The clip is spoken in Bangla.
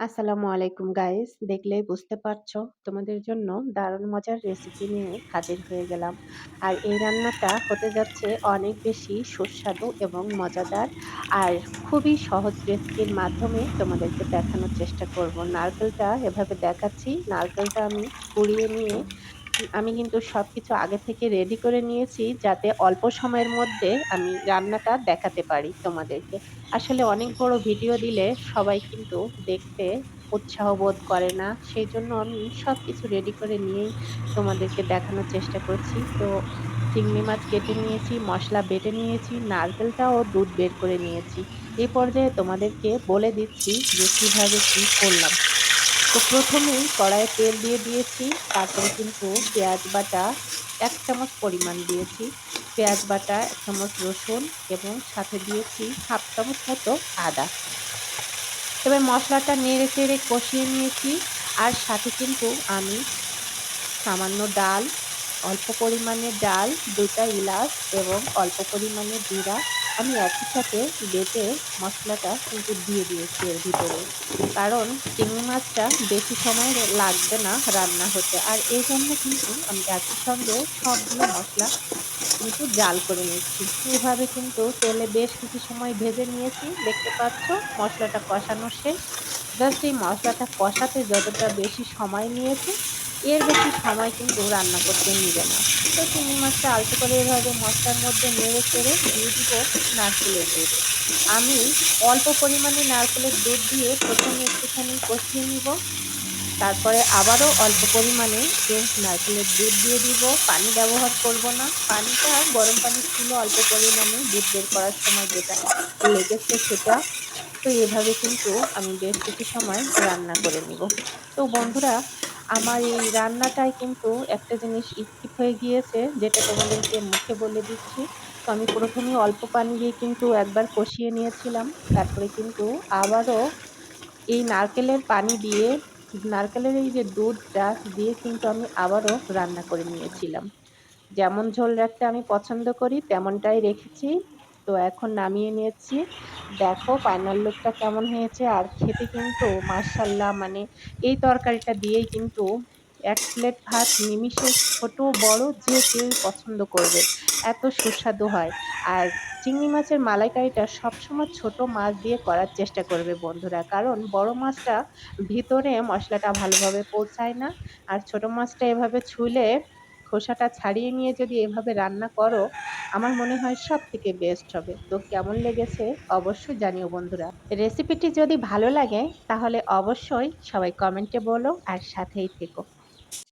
আসসালামু আলাইকুম গাইস দেখলেই বুঝতে পারছ, তোমাদের জন্য দারুণ মজার রেসিপি নিয়ে হাজির হয়ে গেলাম। আর এই রান্নাটা হতে যাচ্ছে অনেক বেশি সুস্বাদু এবং মজাদার আর খুবই সহজ রেসিপির মাধ্যমে তোমাদেরকে দেখানোর চেষ্টা করব। নারকেলটা এভাবে দেখাচ্ছি, নারকেলটা আমি কুড়িয়ে নিয়ে আমি কিন্তু সব কিছু আগে থেকে রেডি করে নিয়েছি যাতে অল্প সময়ের মধ্যে আমি রান্নাটা দেখাতে পারি তোমাদেরকে। আসলে অনেক বড় ভিডিও দিলে সবাই কিন্তু দেখতে উৎসাহ বোধ করে না। সেই জন্য আমি সব কিছু রেডি করে নিয়েই তোমাদেরকে দেখানোর চেষ্টা করছি। তো চিংড়ি মাছ কেটে নিয়েছি, মশলা বেটে নিয়েছি, নারকেলটাও দুধ বের করে নিয়েছি। এই পর্যায়ে তোমাদেরকে বলে দিচ্ছি যে কীভাবে কী করলাম। তো প্রথমেই কড়াইয়ে তেল দিয়ে দিয়েছি, তারপরে কিন্তু পেঁয়াজ বাটা এক চামচ পরিমাণ দিয়েছি। পেঁয়াজ বাটা এক চামচ রসুন এবং সাথে দিয়েছি হাফ চামচ মতো আদা। এবার মশলাটা নেড়ে চেড়ে কষিয়ে নিয়েছি, আর সাথে কিন্তু আমি সামান্য ডাল অল্প পরিমাণে ডাল দুটা ইলাচ এবং অল্প পরিমাণে জিরা। আমি একই সাথে বেটে মশলাটা কিন্তু দিয়ে দিয়েছি এর ভিতরে। কারণ চিংড়ি মাছটা বেশি সময় লাগবে না রান্না হতে। আর এই জন্য কিন্তু আমি একই সঙ্গে সবগুলো মশলা কিন্তু জাল করে নিচ্ছি এভাবে কিন্তু তেলে বেশ কিছু সময় ভেজে নিয়েছি। দেখতে পাচ্ছ, মশলাটা কষানো শেষ। জাস্ট এই মশলাটা কষাতে যতটা বেশি সময় নিয়েছে এর বেশি সময় কিন্তু রান্না করতে নিবে না। তো চিংড়ি মাছটা আলতো করে এভাবে মশলার মধ্যে নেড়ে চেড়ে দিয়ে দিব নারকেলের দুধ। আমি অল্প পরিমাণে নারকেলের দুধ দিয়ে প্রথমে একটুখানি কষিয়ে নিব। তারপরে আবারও অল্প পরিমাণে যে নারকেলের দুধ দিয়ে দিব। পানি ব্যবহার করব না। পানিটা গরম পানি ছিল অল্প পরিমাণে দুধ বের করার সময় যেটা লেগেছে সেটা। তো এভাবে কিন্তু আমি বেশ কিছু সময় রান্না করে নিব। তো বন্ধুরা আমার এই রান্নাটায় কিন্তু একটা জিনিস স্কিপ হয়ে গিয়েছে, যেটা তোমাদেরকে মুখে বলে দিচ্ছি। তো আমি প্রথমে অল্প পানি দিয়ে কিন্তু একবার কষিয়ে নিয়েছিলাম। তারপরে কিন্তু আবারও এই নারকেলের পানি দিয়ে, নারকেলের এই যে দুধটা দিয়ে কিন্তু আমি আবারও রান্না করে নিয়েছিলাম। যেমন ঝোল রাখতে আমি পছন্দ করি, তেমনটাই রেখেছি। তো এখন নামিয়ে নিয়েছি। দেখো ফাইনাল লুকটা কেমন হয়েছে। আর খেতে কিন্তু মার্শাল্লাহ মানে এই তরকারিটা দিয়েই কিন্তু এক প্লেট ভাত নিমিষে ছোট, বড় যে কেউ পছন্দ করবে, এত সুস্বাদু হয়। আর চিংড়ি মাছের মালাইকারিটা সবসময় ছোট মাছ দিয়ে করার চেষ্টা করবে বন্ধুরা। কারণ বড় মাছটা ভিতরে মশলাটা ভালোভাবে পৌঁছায় না। আর ছোট মাছটা এভাবে ছুলে খোসাটা ছাড়িয়ে নিয়ে যদি এভাবে রান্না করো, আমার মনে হয় সব থেকে বেস্ট হবে। তো কেমন লেগেছে অবশ্যই জানিও বন্ধুরা। রেসিপিটি যদি ভালো লাগে, তাহলে অবশ্যই সবাই কমেন্টে বলো আর সাথেই থেকো।